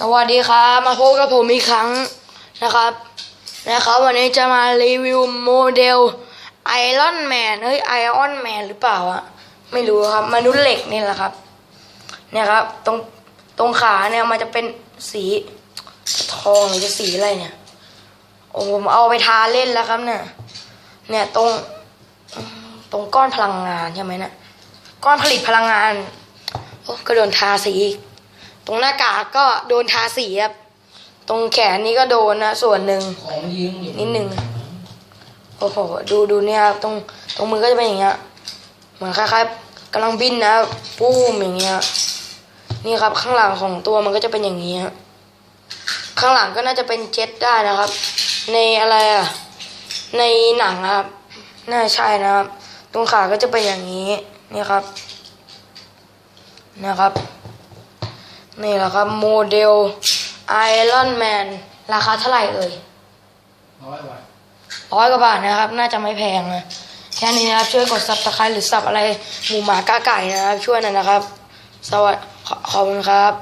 สวัสดีครับ มาพบกับผมอีกครั้งนะครับนะครับวันนี้จะมารีวิวโมเดลไอรอนแมนเฮ้ยไอออนแมนหรือเปล่าอะไม่รู้ครับมนุษย์เหล็กนี่แหละครับ เนี่ยครับ ตรงตรงขาเนี่ยมันจะเป็นสีทองหรือจะสีอะไรเนี่ยโอ้ผมเอาไปทาเล่นแล้วครับเนี่ยเนี่ยตรงตรงก้อนพลังงานใช่ไหมเนี่ยก้อนผลิตพลังงานโอ้ก็โดนทาสีอีก ตรงหน้ากากก็โดนทาสีครับ ตรงแขนนี้ก็โดนนะส่วนหนึ่งของยิงนิดหนึ่งโอ้โหดูดูเนี่ยครับตรงตรงมือก็จะเป็นอย่างเงี้ยเหมือนคล้ายๆกำลังบินนะปู้มอย่างเงี้ยนี่ครับข้างหลังของตัวมันก็จะเป็นอย่างนี้ฮะข้างหลังก็น่าจะเป็นเจ็ตได้นะครับ ในอะไรอะในหนังอะครับ น่าใช่นะครับ ตรงขาก็จะเป็นอย่างนี้นี่ครับ นะครับ นี่แหละครับ โมเดลไอรอนแมนราคาเท่าไหร่เอ่ยน้อยกว่าร้อยกว่าบาทนะครับ น่าจะไม่แพงนะแค่นี้นะครับช่วยกดซับสไครต์หรือซับอะไรหมูหมากาไก่นะครับ ช่วยหน่อยนะครับ สวัสดีขอขอบคุณครับ